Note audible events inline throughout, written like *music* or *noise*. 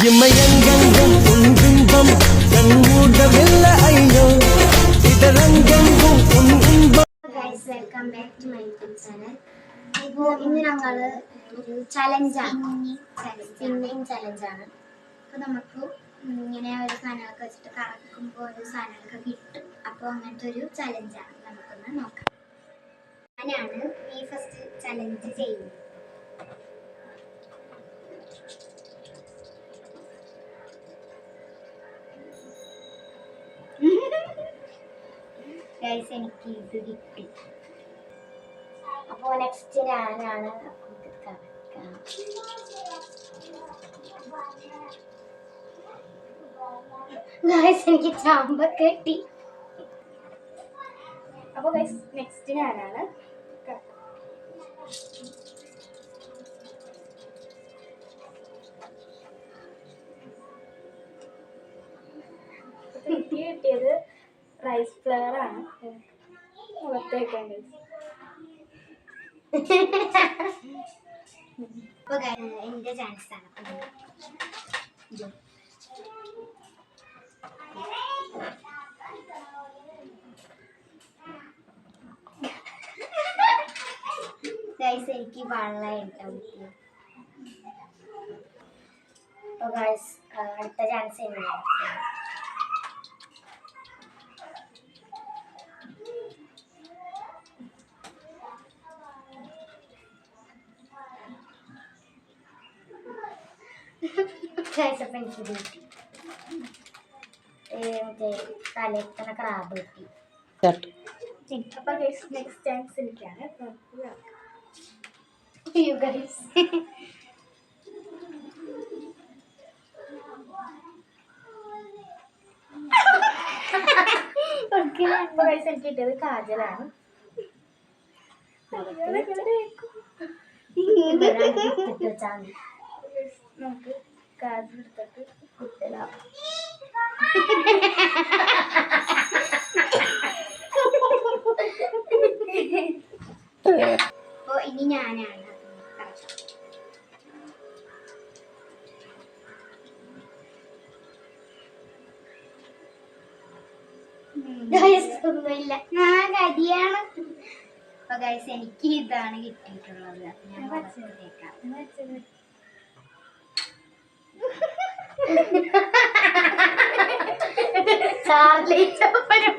இமையங்கெங்கும் உன் பிம்பம் கண்மூடவில்லை ஐயோ இதரங்கெங்கும் உன் இன்பம் guys welcome back to my YouTube channel ഇപ്പോൾ ഇന്ന് ഞങ്ങൾ ഒരു ചലഞ്ചാണ് പിന്നെയും ചലഞ്ചാണ് അപ്പോൾ നമുക്ക് ഇങ്ങനെ ഒരു സാധനങ്ങളൊക്കെ വെച്ചിട്ട് കറക്കുമ്പോൾ ഒരു സാധനങ്ങളൊക്കെ കിട്ടും അപ്പോൾ അങ്ങനത്തെ ഒരു ചലഞ്ചാണ് നമുക്കൊന്ന് നോക്കാം ഞാനാണ് ഈ ഫസ്റ്റ് ചലഞ്ച് ചെയ്യുന്നത് ഗൈസ് എനിക്ക് ഇത് കിട്ടി. അപ്പോൾ നെക്സ്റ്റ് ഞാനാണ് ഇത് കറക്കാം ഗൈസ് എനിക്ക് ചാമ്പ കിട്ടി. അപ്പോൾ ഗൈസ് നെക്സ്റ്റ് ഞാനാണ്. എനിക്ക് കിട്ടിയത് റൈസ് ഫ്ലവർ ആണ്. മുഖത്ത് വെക്കാൻ ഗൈസ് അപ്പോൾ എന്റെ ചാൻസ് ആണ്. അപ്പോൾ ഞാൻ- ഇത്. ഗൈസ് എനിക്ക് വെള്ളം ഉണ്ടാവും അപ്പോൾ ഗൈസ് അടുത്ത ചാൻസ് എങ്ങനെയാണ് അപ്പം എനിക്കിത് കിട്ടി. മറ്റേ തലക്കണ ക്രാബ് കിട്ടി. അപ്പോൾ ഗൈസ് നെക്സ്റ്റ്. അയ്യോ ഗൈസ് അപ്പോൾ ഗൈസ് എനിക്ക് കിട്ടിയത് കാജലാണ്. നമുക്ക് കാജൽ എടുത്തിട്ട് കുത്തലാം അപ്പോൾ ഇനി ഞാനാണ് ഒന്നുമില്ല. ഞാൻ കരിയാണ് അപ്പൊ ഗൈസ് എനിക്ക് ഇതാണ് കിട്ടിയിട്ടുള്ളത്. ഞാൻ. ചാർലി ചപ്പരം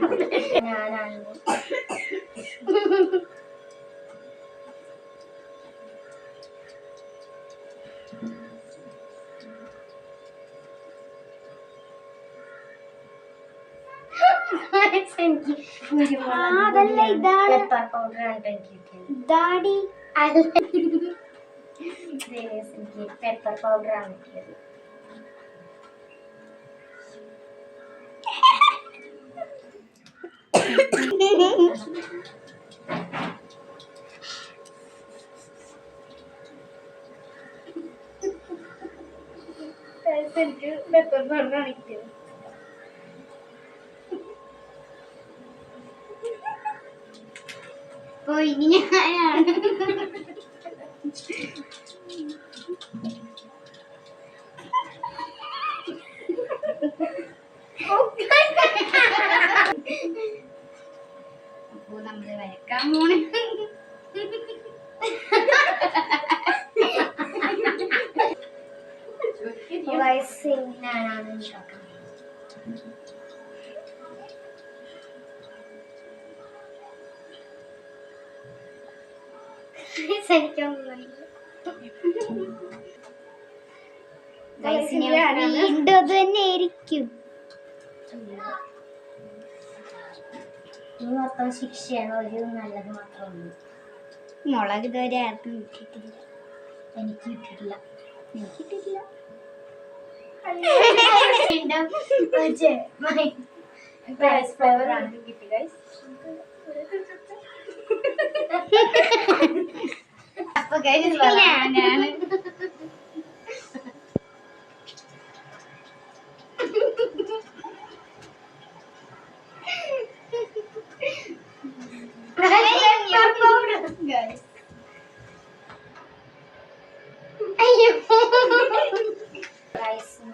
ഞാനാണ് അതല്ല ഇതാണ്. പെപ്പർ പൗഡർ ആണ് പെപ്പർ പൗഡർ ആണ്. കിട്ടിയത് Guys, എനിക്ക് പെപ്പർ പൗഡറാണ് കിട്ടിയത് ഞാനാണ് ഉണ്ടാക്കുന്നത്. വീണ്ടും അത് തന്നെ ആയിരിക്കും മൊത്തം ശിക്ഷയാണ് ഒരു നല്ലത് മാത്രമേ മുളക് ഇതുവരെ ആർക്കും കിട്ടിയിട്ടില്ല. എനിക്ക് കിട്ടിയിട്ടില്ല. എനിക്ക് കിട്ടിയിട്ടില്ല. ഫ്ലവർ ആണ്. കിട്ടി ഗൈസ് അപ്പൊ ഞാനാണ്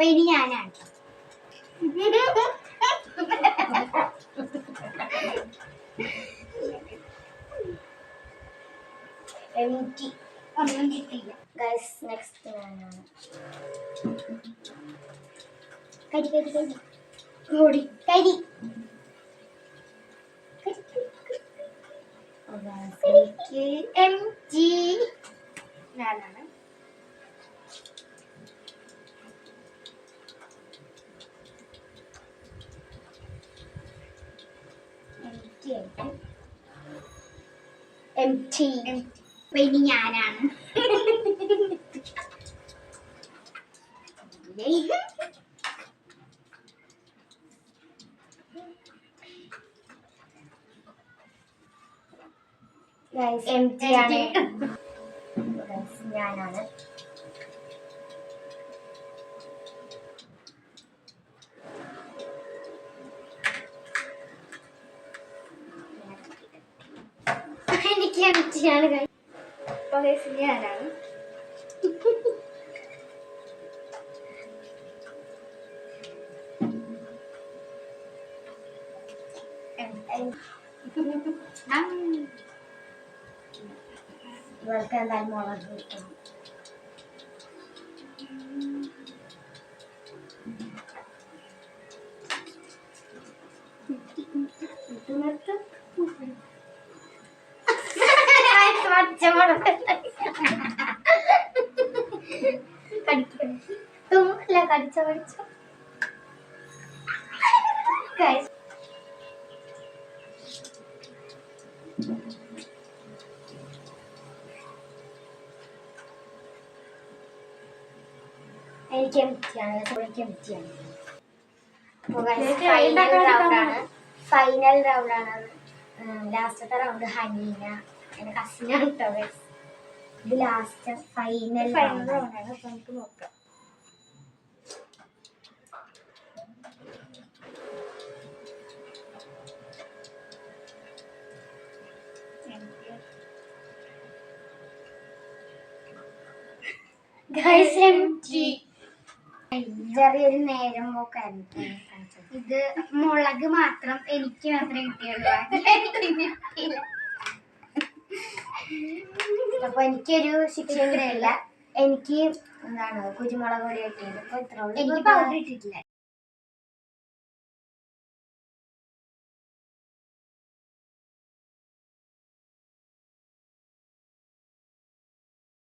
അപ്പൊ ഇനി ഞാനാണ് എനിക്ക് ഒന്നും കിട്ടില്ല ഗൈസ് നെക്സ്റ്റ് ഞാനാണ്. കരി കരി കരി. ഓടി. കരി. എനിക്ക് എം ജി ഞാനാണ്. എം ടി ഇനി ഞാനാണ്. എം ടി ആണ്. *laughs* ഞാനാണ്. എനിക്ക് എം ടി ആണ് guys. അപ്പൊ ഗൈസ് ഞാനാണ് ഇവർക്ക് എന്തായാലും മുളക് കടിച്ച എനിക്ക് ഫൈനൽ റൗണ്ടാണ് ഫൈനൽ റൗണ്ട് ആണ്. ലാസ്റ്റത്തെ റൗണ്ട് ഹനീന കസിനാണ് കേട്ടോ guys. ഇത് ലാസ്റ്റ് ഫൈനൽ ഫൈനൽ റൗണ്ടാണ് അപ്പൊ നമുക്ക് നോക്കാം. ഗൈസ് ചെറിയൊരു നേരം പോക്കായിരുന്നു. ഇത് മുളക് മാത്രം എനിക്ക് മാത്രമേ കിട്ടിയുള്ളൂ. കിട്ടിയില്ല. അപ്പൊ എനിക്കൊരു ശിക്ഷയും ഇല്ല എനിക്ക് എന്താണ് കുരുമുളക് പൊടി കിട്ടിയത് അപ്പൊ ഇത്ര എനിക്ക് പൗഡർ ഇട്ടിട്ടില്ല.